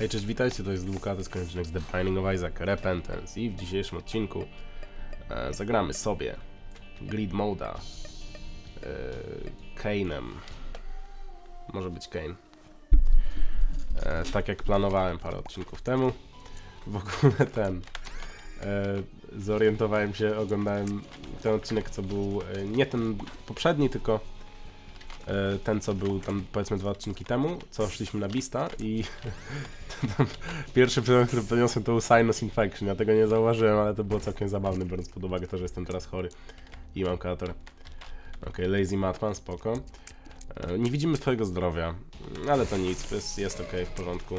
Hej, cześć, witajcie, to jest dwukaty skończony z The Binding of Isaac Repentance i w dzisiejszym odcinku e, zagramy sobie Grid Moda e, Kane'em. Może być Kane. E, tak jak planowałem parę odcinków temu. W ogóle ten. E, zorientowałem się, oglądałem ten odcinek, co był e, nie ten poprzedni, tylko ten, co był tam powiedzmy dwa odcinki temu, co szliśmy na Bista i pierwszy przedmiot, który podniosłem to był Sinus Infection. Ja tego nie zauważyłem, ale to było całkiem zabawne, biorąc pod uwagę to, że jestem teraz chory i mam kator. Okej, Lazy Matman, spoko. E, Nie widzimy twojego zdrowia, ale to nic, jest, jest ok, w porządku.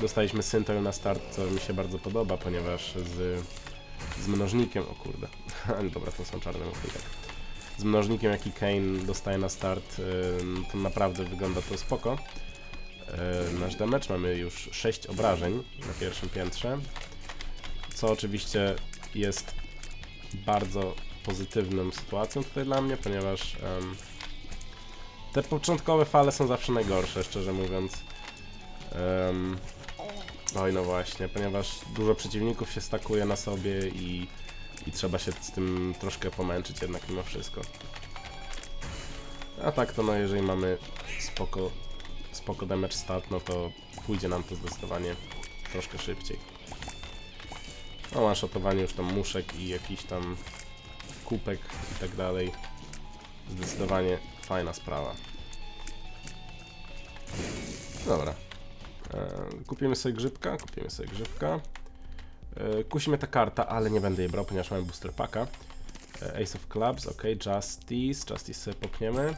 Dostaliśmy Syntel na start, co mi się bardzo podoba, ponieważ z, z mnożnikiem, o kurde, ale dobra, to są czarne tak. Z mnożnikiem, jaki Kane dostaje na start, to naprawdę wygląda to spoko. Nasz damage mamy już 6 obrażeń na pierwszym piętrze, co oczywiście jest bardzo pozytywną sytuacją tutaj dla mnie, ponieważ em, te początkowe fale są zawsze najgorsze, szczerze mówiąc. Em, oj, no właśnie, ponieważ dużo przeciwników się stakuje na sobie i, i trzeba się z tym troszkę pomęczyć jednak mimo wszystko. A tak to no, jeżeli mamy spoko spoko damage stat, no to pójdzie nam to zdecydowanie troszkę szybciej. No, one-shotowanie już tam muszek i jakiś tam kupek i tak dalej. Zdecydowanie fajna sprawa. Dobra. E, kupimy sobie grzybka, kupimy sobie grzybka. E, kusi mnie ta karta, ale nie będę jej brał, ponieważ mamy booster packa. E, Ace of Clubs, ok, Justice, Justice sobie popniemy.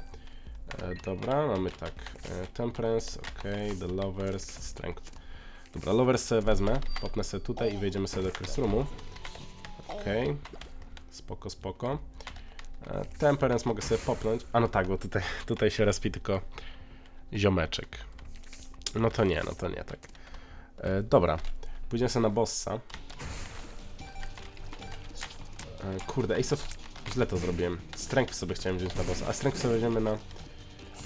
E, dobra, mamy tak, Temperance, ok, The Lovers, Strength. Dobra, Lovers wezmę, popnę sobie tutaj i wejdziemy sobie do Curse Roomu. Ok, spoko, spoko. Temperance mogę sobie popnąć, a no tak, bo tutaj, tutaj się respi tylko ziomeczek. No to nie, no to nie, tak. Dobra, pójdziemy sobie na bossa. E, kurde, Ace of... Źle to zrobiłem. Strength sobie chciałem wziąć na bossa, a Strength sobie weźmiemy na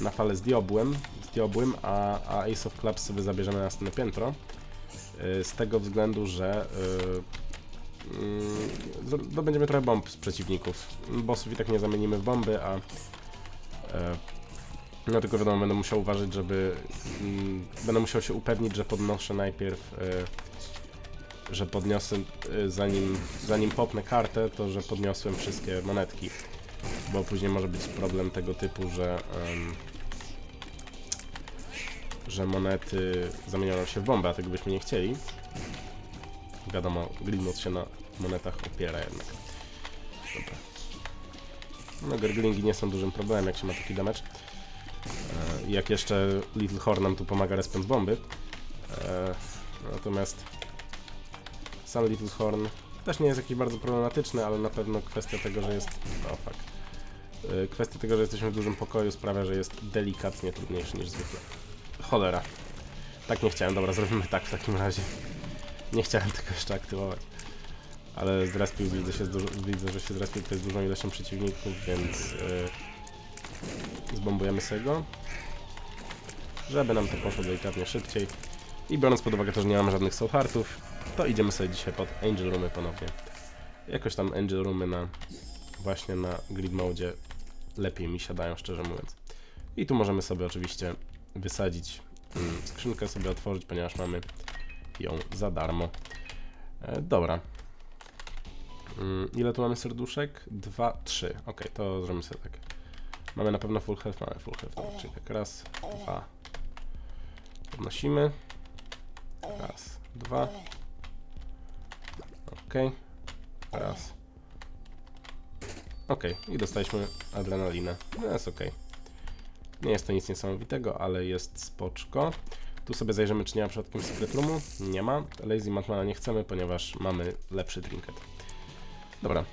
na falę z diobłem, z diobłem a, a Ace of Clubs sobie zabierzemy na następne piętro. Yy, Z tego względu, że yy, zro- zdobędziemy trochę bomb z przeciwników. Bossów i tak nie zamienimy w bomby, a no tylko wiadomo, będę musiał uważać, żeby mm, będę musiał się upewnić, że podnoszę najpierw że podniosę, yy, zanim, zanim popnę kartę, to że podniosłem wszystkie monetki bo później może być problem tego typu, że em, że monety zamieniają się w bombę, a tego byśmy nie chcieli. Wiadomo, Grimnot się na monetach opiera jednak. Dobra. No, garglingi nie są dużym problemem, jak się ma taki damage. E, jak jeszcze Little Horn nam tu pomaga response bomby. E, natomiast sam Little Horn też nie jest jakiś bardzo problematyczny, ale na pewno kwestia tego, że jest... O, fuck. Y, Kwestia tego, że jesteśmy w dużym pokoju sprawia, że jest delikatnie trudniejszy niż zwykle. Cholera. Tak nie chciałem, dobra, zrobimy tak w takim razie. Nie chciałem tego jeszcze aktywować. Ale zrespił, widzę, widzę że się zrespił tutaj z dużą ilością przeciwników, więc yy, zbombujemy sobie go. Żeby nam to poszło delikatnie szybciej. I biorąc pod uwagę to, że nie mamy żadnych soul heartów, to idziemy sobie dzisiaj pod Angel Roomy ponownie. Jakoś tam Angel Roomy na właśnie na grid mode lepiej mi siadają, szczerze mówiąc. I tu możemy sobie oczywiście wysadzić mm, skrzynkę, sobie otworzyć, ponieważ mamy ją za darmo. E, dobra. Mm, ile tu mamy serduszek? Dwa, trzy. Ok, to zrobimy sobie tak. Mamy na pewno full health? Mamy full health. Dobra, czyli tak raz, dwa. Podnosimy. Raz, dwa. Ok. Raz. Okej, i dostaliśmy adrenalinę. No jest okej. Nie jest to nic niesamowitego, ale jest spoczko. Tu sobie zajrzymy, czy nie ma przypadkiem Secret Roomu. Nie ma. Lazy Matmana nie chcemy, ponieważ mamy lepszy trinket. Dobra.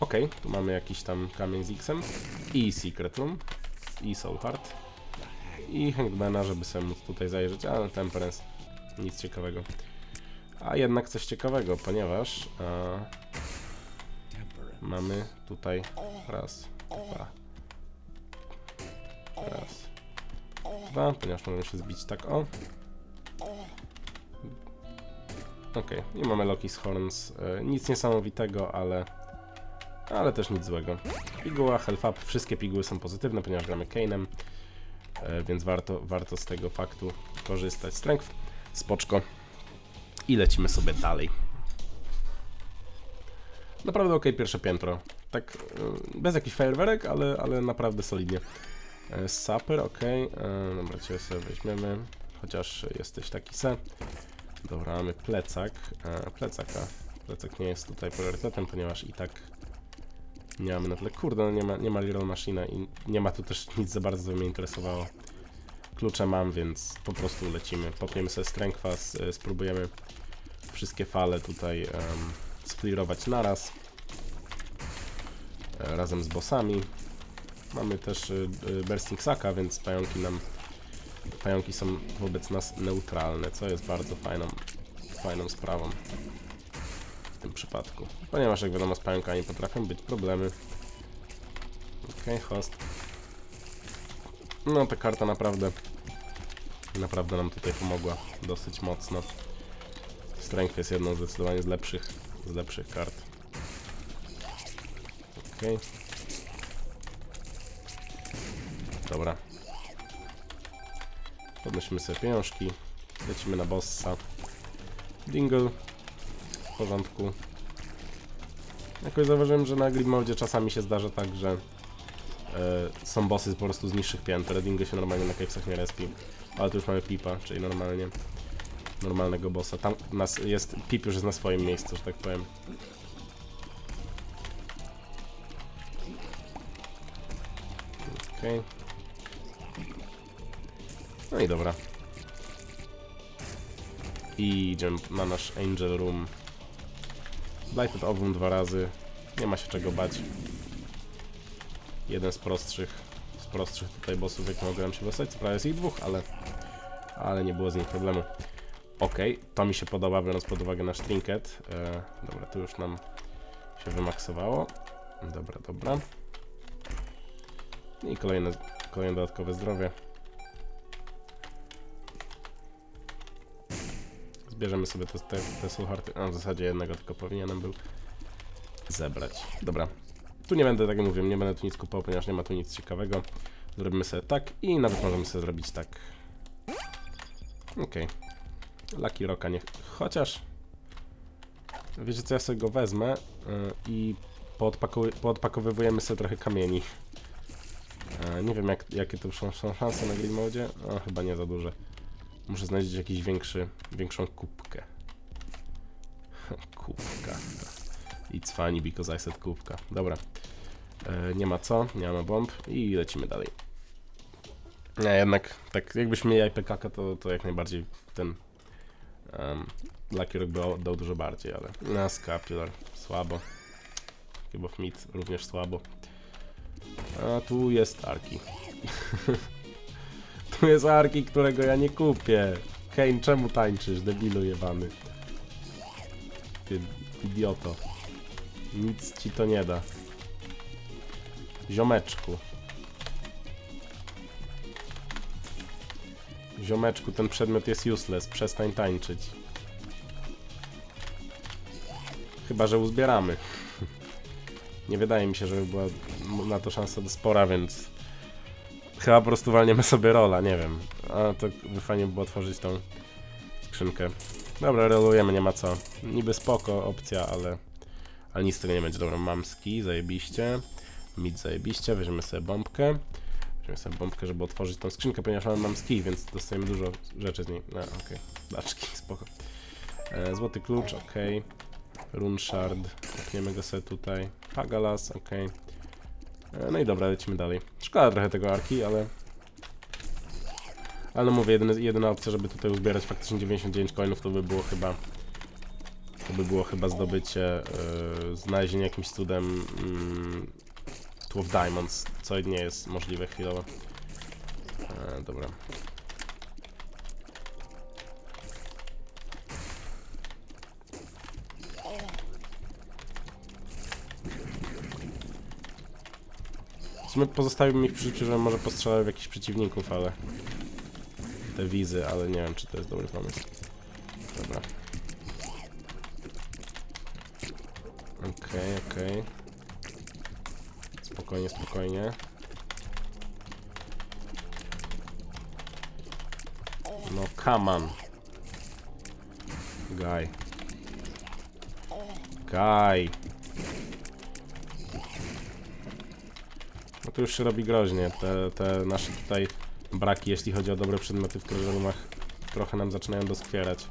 Okej, tu mamy jakiś tam kamień z X-em. I Secret Room. I Soul Heart. I Hangmana, żeby sobie móc tutaj zajrzeć, ale Temperance nic ciekawego. A jednak coś ciekawego, ponieważ... E, mamy tutaj raz, dwa, raz, dwa, ponieważ możemy się zbić tak o. Okej, i mamy Loki's Horns. E, nic niesamowitego, ale... Ale też nic złego. Piguła, health up, wszystkie piguły są pozytywne, ponieważ gramy Kane'em, e, więc warto, warto z tego faktu korzystać. Strength, spoczko. I lecimy sobie dalej. Naprawdę ok, pierwsze piętro. Tak, e, bez jakichś fajerwerek, ale, ale naprawdę solidnie. E, Saper, ok. E, dobra, cię sobie weźmiemy. Chociaż jesteś taki se. Dobra, mamy plecak. Plecaka. Plecak nie jest tutaj priorytetem, ponieważ i tak nie mamy na tle. Kurde, no nie ma, nie ma Little Machine i nie ma tu też nic za bardzo, co mnie interesowało. Klucze mam, więc po prostu lecimy. Popniemy sobie strength s- e, spróbujemy wszystkie fale tutaj um, naraz. E, razem z bossami. Mamy też y, y, Bursting Saka, więc pająki nam pająki są wobec nas neutralne, co jest bardzo fajną, fajną sprawą w tym przypadku. Ponieważ jak wiadomo z pająkami potrafią być problemy. Okej, host. No ta karta naprawdę naprawdę nam tutaj pomogła dosyć mocno. Strength jest jedną zdecydowanie z lepszych z lepszych kart. Okej. Dobra. Podnosimy sobie pieniążki. Lecimy na bossa. Dingle. W porządku. Jakoś zauważyłem, że na Grid Mode czasami się zdarza tak, że są bossy po prostu z niższych pięter. Dingle się normalnie na cavesach nie respi. Ale tu już mamy Pipa, czyli normalnie normalnego bossa. Tam nas jest, Pip już jest na swoim miejscu, że tak powiem. Okej. No i dobra. I idziemy na nasz Angel Room. Blighted Ovum dwa razy. Nie ma się czego bać. Jeden z prostszych, z prostszych tutaj bossów, jak mogłem się dostać. Co prawda jest ich dwóch, ale, ale nie było z nich problemu. Okej, to mi się podoba, biorąc pod uwagę nasz trinket. E, dobra, tu już nam się wymaksowało. Dobra, dobra. I kolejne, kolejne dodatkowe zdrowie. Zbierzemy sobie te, te, te. A w zasadzie jednego tylko powinienem był zebrać. Dobra. Tu nie będę, tak jak mówiłem, nie będę tu nic kupował, ponieważ nie ma tu nic ciekawego. Zrobimy sobie tak i nawet możemy sobie zrobić tak. Okej. Lucky Rocka nie... Chociaż... Wiecie co, ja sobie go wezmę yy, i poodpakowy- sobie trochę kamieni. E, nie wiem jak, jakie to są, są szanse na Green Mode. Chyba nie za duże. Muszę znaleźć jakiś większy, większą kubkę. kubka. It's funny because I said kubka. Dobra. E, nie ma co, nie ma bomb i lecimy dalej. Nie, jednak tak jakbyśmy mieli IPK, to, to jak najbardziej ten um, Lucky Rock by dał dużo bardziej, ale na Scapular słabo. Chyba mid również słabo. A tu jest Arki. tu jest Arki, którego ja nie kupię. Kane, czemu tańczysz, debilu jebany? Ty idioto. Nic ci to nie da. Ziomeczku. Ziomeczku, ten przedmiot jest useless. Przestań tańczyć. Chyba, że uzbieramy. Nie wydaje mi się, żeby była na to szansa spora, więc chyba po prostu walniemy sobie rola, nie wiem. A to by fajnie było otworzyć tą skrzynkę. Dobra, rolujemy, nie ma co. Niby spoko opcja, ale, ale nic z tego nie będzie. Dobra, mam ski, zajebiście. Mid zajebiście, weźmiemy sobie bombkę. Weźmiemy sobie bombkę, żeby otworzyć tą skrzynkę, ponieważ mam, mam ski, więc dostajemy dużo rzeczy z niej. No, okej. Okay. Daczki, spoko. E, złoty klucz, okej. Runshard, kopniemy go sobie tutaj. Pagalas, ok. No i dobra, lecimy dalej. Szkoda trochę tego arki, ale... Ale no mówię, jedyny, jedyna opcja, żeby tutaj uzbierać faktycznie 99 coinów, to by było chyba... To by było chyba zdobycie, yy, znalezienie jakimś cudem yy, 12 Diamonds, co nie jest możliwe chwilowo. E, dobra. W sumie pozostawiłbym ich przy żebym może postrzelał w jakichś przeciwników, ale... Te wizy, ale nie wiem, czy to jest dobry pomysł. Dobra. Okej, okej. Spokojnie, spokojnie. No, come on. Guy. Guy. No to już się robi groźnie. Te, te nasze tutaj braki, jeśli chodzi o dobre przedmioty w roomach, trochę nam zaczynają doskwierać.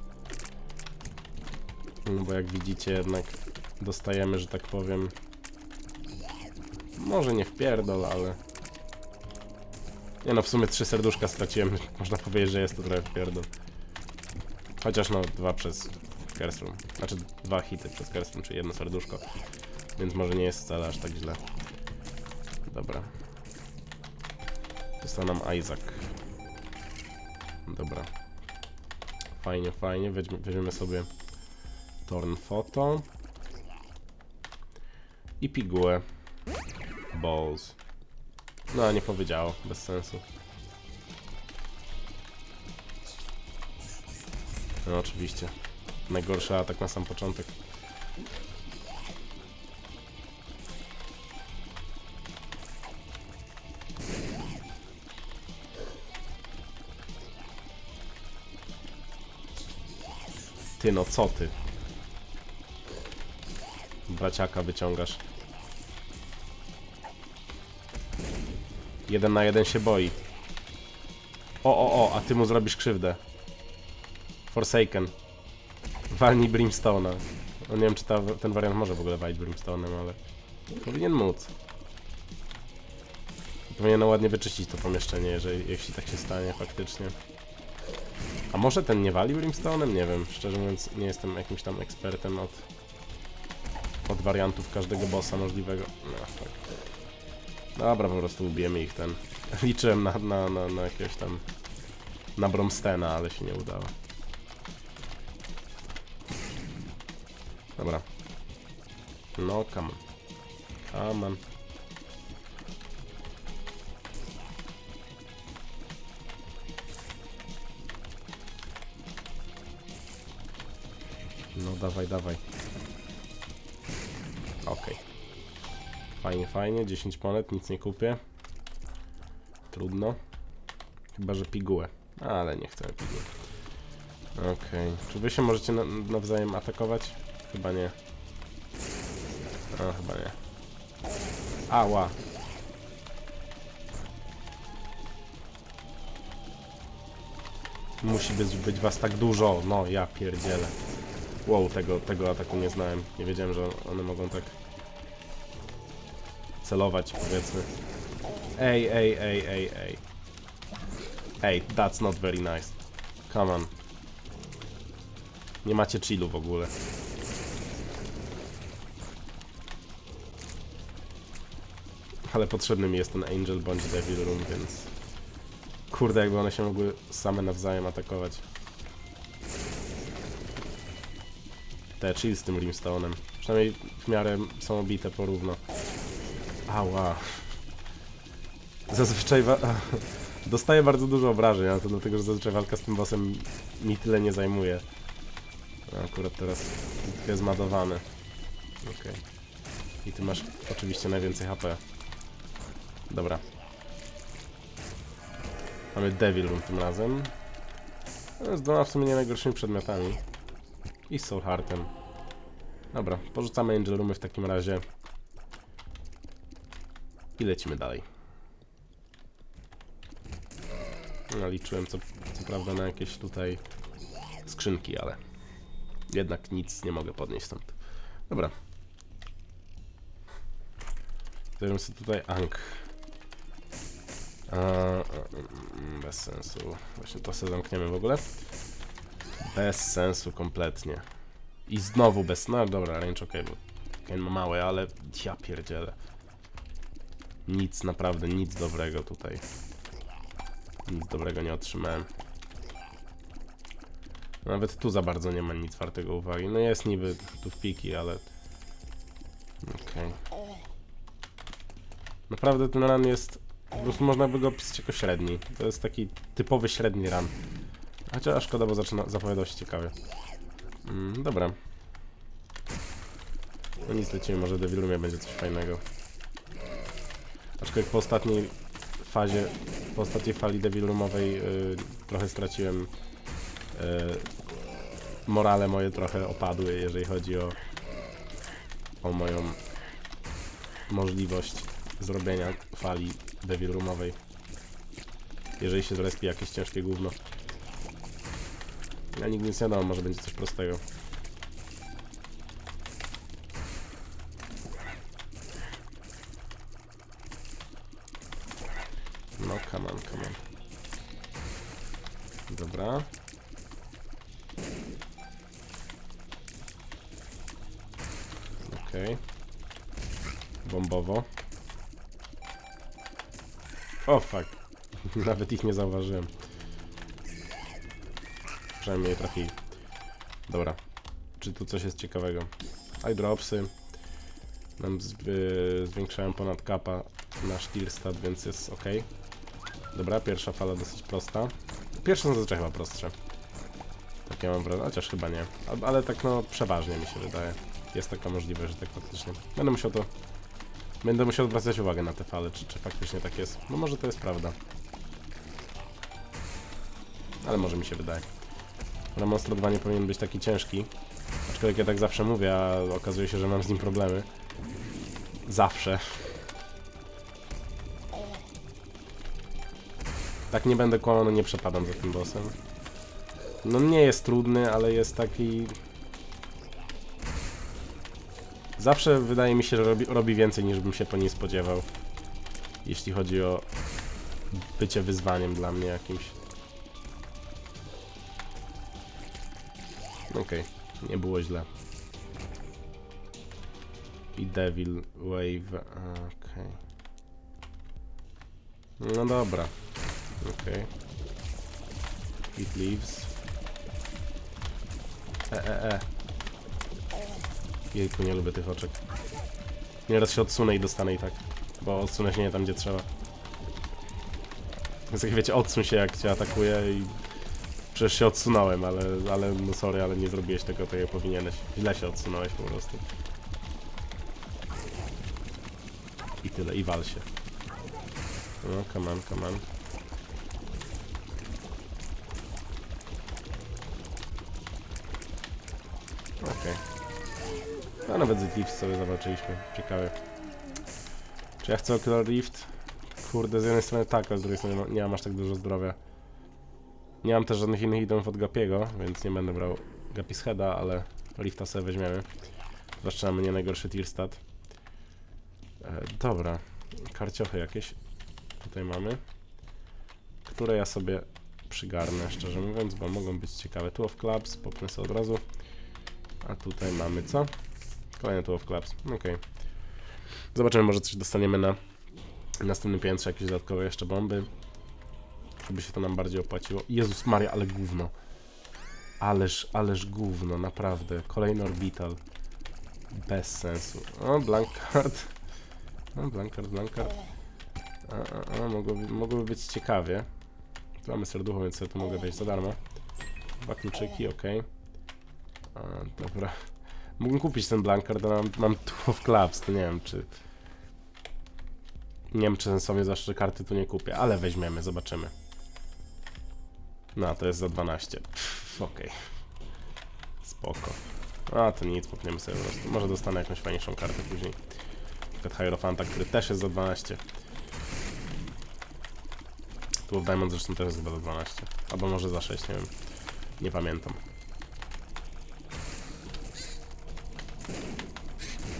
No bo jak widzicie jednak dostajemy, że tak powiem, może nie w pierdol, ale... Nie no, w sumie trzy serduszka straciłem, można powiedzieć, że jest to trochę w pierdol. Chociaż no, dwa przez Room. Znaczy dwa hity przez Room, czyli jedno serduszko. Więc może nie jest wcale aż tak źle. Dobra. Został nam Isaac. Dobra. Fajnie, fajnie. Weźmy, weźmiemy sobie Torn Photo. I pigułę. Balls. No, nie powiedziało. Bez sensu. No, oczywiście. Najgorszy atak na sam początek. Ty no, co ty? Braciaka wyciągasz. Jeden na jeden się boi. O, o, o, a ty mu zrobisz krzywdę. Forsaken. Walnij Brimstone'a. No nie wiem, czy ta, ten wariant może w ogóle walić Brimstone'em, ale... Powinien móc. Powinienem ładnie wyczyścić to pomieszczenie, jeżeli, jeśli tak się stanie faktycznie. A może ten nie wali Brimstone'em? Nie wiem. Szczerze mówiąc, nie jestem jakimś tam ekspertem od, od wariantów każdego bossa możliwego. No, tak. Dobra, po prostu ubijemy ich ten. Liczyłem na, na, na, na tam. Na Bromstena, ale się nie udało. Dobra. No, come on. Come on. No, dawaj, dawaj. Okej. Fajnie, fajnie. 10 monet, nic nie kupię. Trudno. Chyba, że pigułę. Ale nie chcę piguły. Okej. Czy wy się możecie na, nawzajem atakować? Chyba nie. A, chyba nie. Ała. Musi być, być was tak dużo. No, ja pierdzielę. Wow, tego, tego ataku nie znałem. Nie wiedziałem, że one mogą tak celować, powiedzmy. Ej, ej, ej, ej, ej. Ej, that's not very nice. Come on. Nie macie chillu w ogóle. Ale potrzebny mi jest ten Angel bądź Devil Room, więc... Kurde, jakby one się mogły same nawzajem atakować. Te chill z tym Rimstone'em. Przynajmniej w miarę są obite porówno. Ała. Zazwyczaj dostaję bardzo dużo obrażeń, ale to dlatego, że zazwyczaj walka z tym bossem mi tyle nie zajmuje. Akurat teraz jest zmadowany. Okej. I ty masz oczywiście najwięcej HP. Dobra. Mamy Devil Room tym razem. No, Z dwoma w sumie nie najgorszymi przedmiotami. I Soul Heartem. Dobra, porzucamy Angel Roomy w takim razie. I lecimy dalej. No, liczyłem co, co prawda na jakieś tutaj skrzynki, ale jednak nic nie mogę podnieść stąd. Dobra. Zajmę sobie tutaj Ank. A, a, mm, bez sensu. Właśnie to sobie zamkniemy w ogóle. Bez sensu kompletnie. I znowu bez... No dobra, range ok, bo ma małe, ale ja pierdzielę. Nic, naprawdę nic dobrego tutaj. Nic dobrego nie otrzymałem. Nawet tu za bardzo nie ma nic wartego uwagi. No jest niby tu w piki, ale... Okej. Naprawdę ten run jest... Po prostu można by go opisać jako średni. To jest taki typowy średni run. Chociaż szkoda, bo zaczyna, zapowiadał się ciekawie. Mm, dobra. No nic, lecimy, może w Devil Roomie będzie coś fajnego. Aczkolwiek po ostatniej fazie, po ostatniej fali Devil Roomowej y, trochę straciłem y, morale moje trochę opadły, jeżeli chodzi o, o moją możliwość zrobienia fali Devil Roomowej. Jeżeli się zrespi jakieś ciężkie gówno. Ja nigdy nie wiadomo, może będzie coś prostego. No, come on, come on. Dobra. Okej. Bombowo. O, fuck. Nawet ich nie zauważyłem. Przynajmniej je trafili. Dobra. Czy tu coś jest ciekawego? Eyedropsy. Nam zwy- zwiększają ponad kapa nasz tier stat, więc jest ok. Dobra, pierwsza fala dosyć prosta. Pierwsze są zazwyczaj chyba prostsze. Tak ja mam wrażenie, chociaż chyba nie. Ale tak no, przeważnie mi się wydaje. Jest taka możliwość, że tak faktycznie. Będę musiał to... Będę musiał zwracać uwagę na te fale, czy, czy faktycznie tak jest. No może to jest prawda. Ale może mi się wydaje. Monster 2 nie powinien być taki ciężki. Aczkolwiek ja tak zawsze mówię, a okazuje się, że mam z nim problemy. Zawsze. Tak nie będę kłamał, no nie przepadam za tym bossem. No nie jest trudny, ale jest taki... Zawsze wydaje mi się, że robi, robi więcej niż bym się po niej spodziewał. Jeśli chodzi o bycie wyzwaniem dla mnie jakimś. Okej, nie było źle. I Devil Wave, okej. No dobra, okej. It leaves. E, e, e. Jejku, nie lubię tych oczek. Nieraz się odsunę i dostanę i tak. Bo odsunę się nie tam, gdzie trzeba. Więc jak wiecie, odsuń się jak cię atakuje i... Przecież się odsunąłem, ale, ale no sorry, ale nie zrobiłeś tego, tak jak powinieneś. Źle się odsunąłeś po prostu. I tyle, i wal się. No, come on, come on. Okej. A nawet z Eclipse sobie zobaczyliśmy. Ciekawe. Czy ja chcę Ocular Rift? Kurde, z jednej strony tak, a z drugiej strony nie mam aż tak dużo zdrowia. Nie mam też żadnych innych itemów od Gapiego, więc nie będę brał Gapi z Heada, ale Rifta sobie weźmiemy. Zwłaszcza mamy nie najgorszy tier stat. E, dobra, karciochy jakieś tutaj mamy, które ja sobie przygarnę, szczerze mówiąc, bo mogą być ciekawe. Two of Clubs, popnę sobie od razu. A tutaj mamy co? Kolejne Two of Clubs, okej. Zobaczymy, może coś dostaniemy na następnym piętrze, jakieś dodatkowe jeszcze bomby. Żeby się to nam bardziej opłaciło. Jezus Maria, ale gówno. Ależ, ależ gówno, naprawdę. Kolejny orbital. Bez sensu. O, blank card. O, blank card, blank card. A, a, a, mogłoby, mogłoby być ciekawie. Tu mamy serducho, więc sobie to mogę wejść za darmo. Dwa kluczyki, ok. A, dobra. Mógłbym kupić ten blank card, ale mam, mam two of clubs, to nie wiem czy... Nie wiem czy sensownie zawsze karty tu nie kupię, ale weźmiemy, zobaczymy. No, to jest za 12. Pff, Okej. Spoko. A, to nic, popniemy sobie po prostu. Może dostanę jakąś fajniejszą kartę później. Na przykład Hierophanta, który też jest za 12. Tu of Diamond zresztą też jest chyba za 12. Albo może za 6, nie wiem. Nie pamiętam.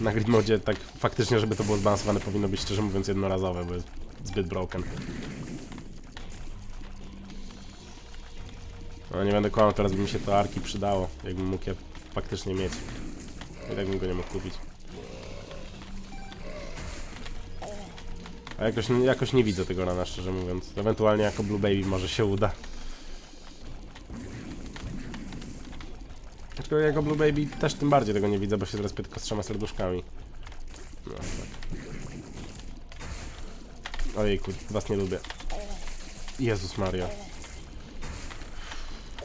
Na grid tak faktycznie, żeby to było zbalansowane, powinno być szczerze mówiąc jednorazowe, bo jest zbyt broken. No nie będę kłamał, teraz by mi się to arki przydało, jakbym mógł je faktycznie mieć. I tak bym go nie mógł kupić. A jakoś, jakoś nie widzę tego rana, szczerze mówiąc. Ewentualnie jako Blue Baby może się uda. Tylko jako Blue Baby też tym bardziej tego nie widzę, bo się zrespię tylko z trzema serduszkami. No tak. Ojejku, was nie lubię. Jezus Maria.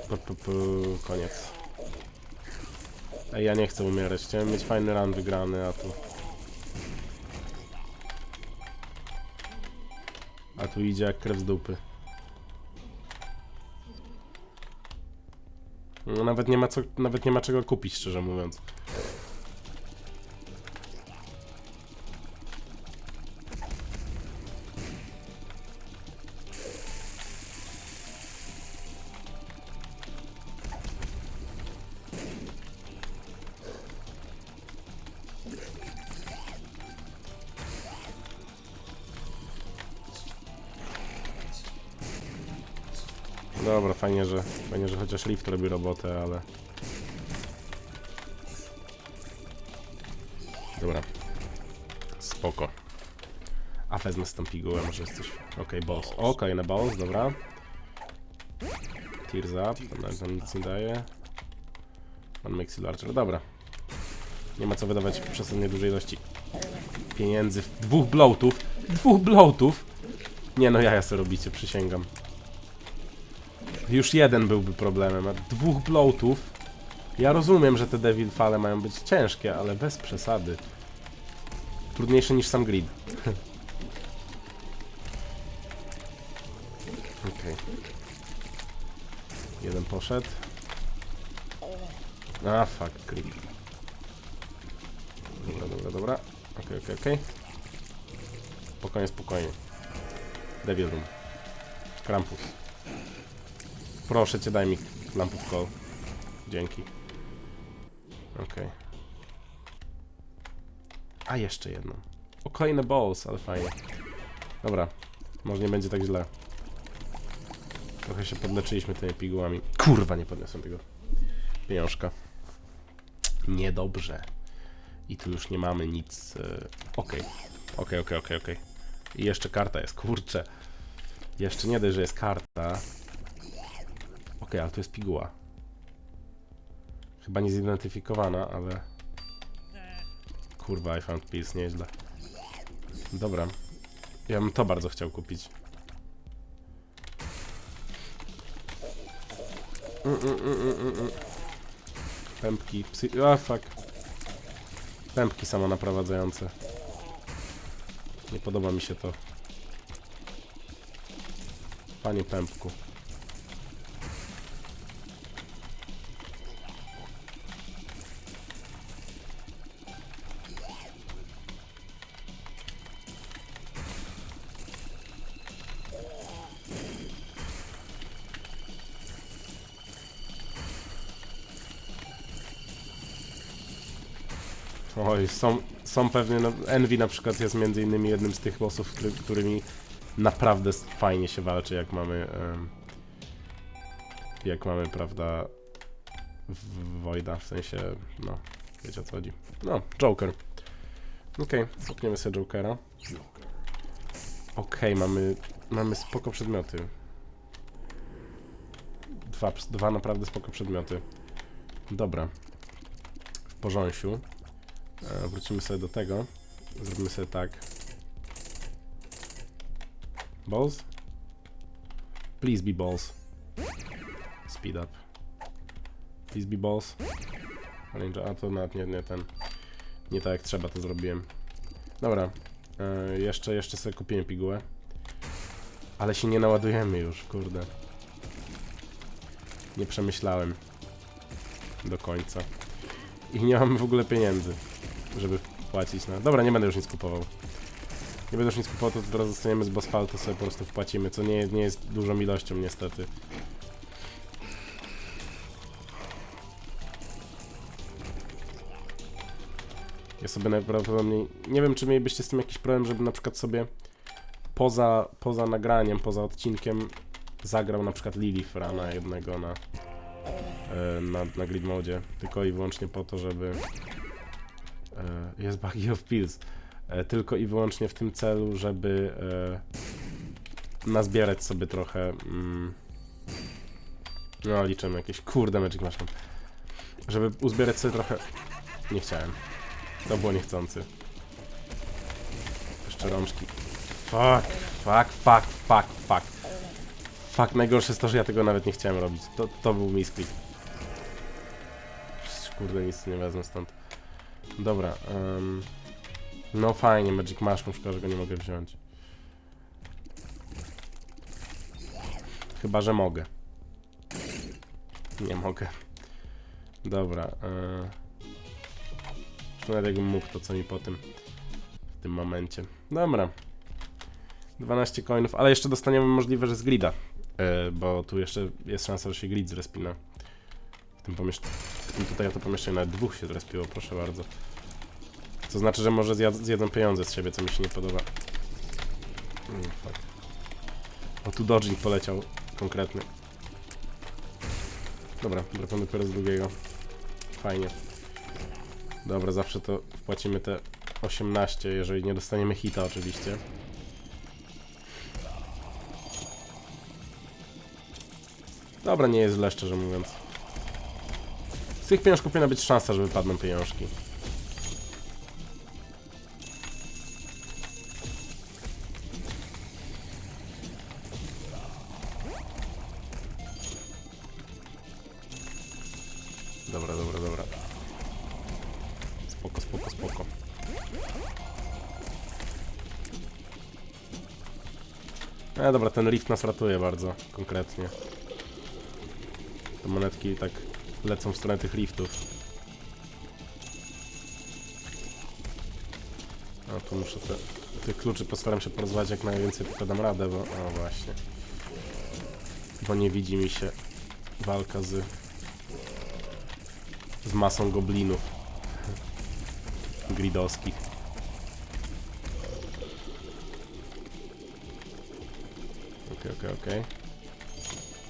Pu, pu, pu, koniec. Ej, ja nie chcę umierać. Chciałem mieć fajny run wygrany, a tu... A tu idzie jak krew z dupy. No, nawet nie ma co, nawet nie ma czego kupić, szczerze mówiąc. Dobra, fajnie, że fajnie, że chociaż lift robi robotę, ale... Dobra. Spoko. A wezmę z tą pigułę, może jest coś... Okej, boss. Okej, na boss, dobra. Tears up, to nam- nic nie daje. Makes you larger, dobra. Nie ma co wydawać przesadnie dużej ilości pieniędzy. Dwóch bloatów. Dwóch bloatów. Nie no, jaja sobie robicie, przysięgam. Już jeden byłby problemem, a dwóch bloatów. Ja rozumiem, że te Devil fale mają być ciężkie, ale bez przesady. Trudniejsze niż sam grid. Okej. Jeden poszedł. A, fuck, grid. Dobra, dobra, dobra. Okej, okej, okej. Spokojnie, spokojnie. Devil Room. Krampus. Proszę cię, daj mi lamp of call. Dzięki. Okej. A jeszcze jedną. O, kolejne balls, ale fajnie. Dobra. Może nie będzie tak źle. Trochę się podleczyliśmy tymi pigułami. Kurwa, nie podniosłem tego pieniążka. Niedobrze. I tu już nie mamy nic. e, Okej. Okej, okej, okej, okej. I jeszcze karta jest, kurczę. Jeszcze nie dość, że jest karta. Okej, ale to jest piguła. Chyba niezidentyfikowana, ale... Kurwa, I found peace, nieźle. Dobra. Ja bym to bardzo chciał kupić. Mm, mm, mm. Pępki, psy... A, fuck. Pępki samonaprowadzające. Nie podoba mi się to. Panie pępku. Są, są pewnie, no, Envy na przykład jest między innymi jednym z tych bossów, który, którymi naprawdę fajnie się walczy, jak mamy, em, jak mamy, prawda, w- Voida, w sensie, no, wiecie o co chodzi. No, Joker. Okej, okay, sobie Jokera. Okej, mamy, mamy spoko przedmioty. Dwa, dwa naprawdę spoko przedmioty. Dobra. W porządku. E, wrócimy sobie do tego. Zrobimy sobie tak. Balls? Please be balls. Speed up. Please be balls. Ninja, a to nawet nie, nie ten. Nie tak jak trzeba to zrobiłem. Dobra. E, jeszcze, jeszcze sobie kupiłem pigułę. Ale się nie naładujemy już, kurde. Nie przemyślałem. Do końca. I nie mamy w ogóle pieniędzy żeby wpłacić na... Dobra, nie będę już nic kupował. Nie będę już nic kupował, to teraz zostaniemy z Bosfaltu, sobie po prostu wpłacimy, co nie, nie jest dużą ilością niestety. Ja sobie najprawdopodobniej... Nie wiem, czy mielibyście z tym jakiś problem, żeby na przykład sobie poza, poza nagraniem, poza odcinkiem zagrał na przykład Lilith Rana jednego na, e, na, na grid tylko i wyłącznie po to, żeby jest Buggy of Pills. E, tylko i wyłącznie w tym celu, żeby e, nazbierać sobie trochę. Mm, no, liczymy jakieś. Kurde, Magic Mushroom. Żeby uzbierać sobie trochę. Nie chciałem. To było niechcący. Jeszcze rączki. Fuck, fuck, fuck, fuck, fuck. Fuck, najgorsze jest to, że ja tego nawet nie chciałem robić. To, to był misklik. Kurde, nic nie wezmę stąd. Dobra. em, no fajnie, Magic Mushroom, szkoda, że go nie mogę wziąć. Chyba, że mogę. Nie mogę. Dobra. Jeszcze nawet jakbym mógł, to co mi po tym w tym momencie. Dobra. 12 coinów, ale jeszcze dostaniemy możliwe, że z grida. E, bo tu jeszcze jest szansa, że się grid zrespina. W tym pomieszczeniu. Tym tutaj to pomieszczeniu nawet dwóch się zrespiło, proszę bardzo. To znaczy, że może zjad zjedzą pieniądze z siebie, co mi się nie podoba. Mm, fuck. O, tu dodging poleciał konkretny. Dobra, wracamy dopiero z drugiego. Fajnie. Dobra, zawsze to wpłacimy te 18, jeżeli nie dostaniemy hita oczywiście. Dobra, nie jest źle, szczerze mówiąc. Tych pieniążków powinna być szansa, że wypadną pieniążki. Dobra, dobra, dobra. Spoko, spoko, spoko. E, dobra, ten rift nas ratuje bardzo konkretnie. Te monetki tak lecą w stronę tych riftów. A tu muszę te, tych kluczy postaram się porozwać jak najwięcej, tylko dam radę, bo... O właśnie. Bo nie widzi mi się walka z... z masą goblinów. Gridowskich. Okej, okej, okej.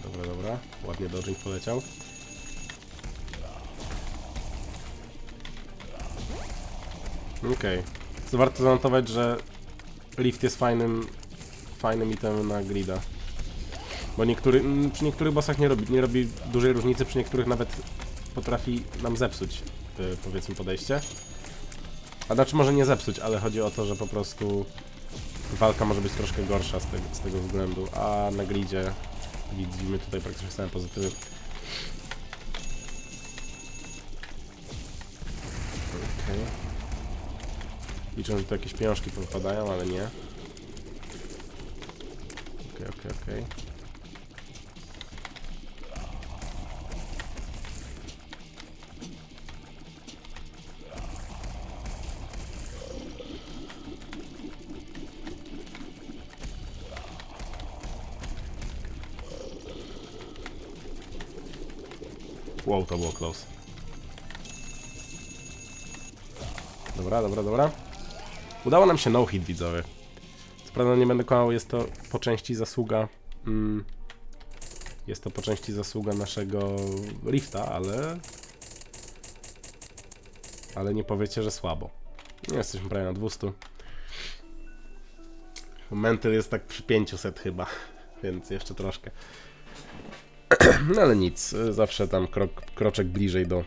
Dobra, dobra. Ładnie dodging poleciał. Okej. Okay. Warto zanotować, że lift jest fajnym fajnym itemem na grida. Bo niektóry, mm, przy niektórych bossach nie robi, nie robi dużej różnicy, przy niektórych nawet potrafi nam zepsuć, powiedzmy, podejście. A znaczy może nie zepsuć, ale chodzi o to, że po prostu walka może być troszkę gorsza z tego, z tego względu, a na gridzie widzimy tutaj praktycznie same pozytywy. Liczę, że tu jakieś pieniążki popadają, ale nie. Okej, okej, okej. Wow, to było close. Dobra, dobra, dobra. Udało nam się no-hit, widzowie. Co prawda nie będę kłamał, jest to po części zasługa... Mm, jest to po części zasługa naszego Rifta, ale... Ale nie powiecie, że słabo. Jesteśmy prawie na 200. Mental jest tak przy 500 chyba, więc jeszcze troszkę. No ale nic, zawsze tam krok, kroczek bliżej do,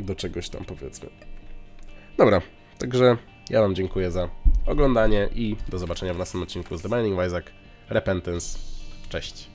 do czegoś tam powiedzmy. Dobra, także ja Wam dziękuję za oglądanie i do zobaczenia w następnym odcinku z The Binding of Isaac Repentance. Cześć.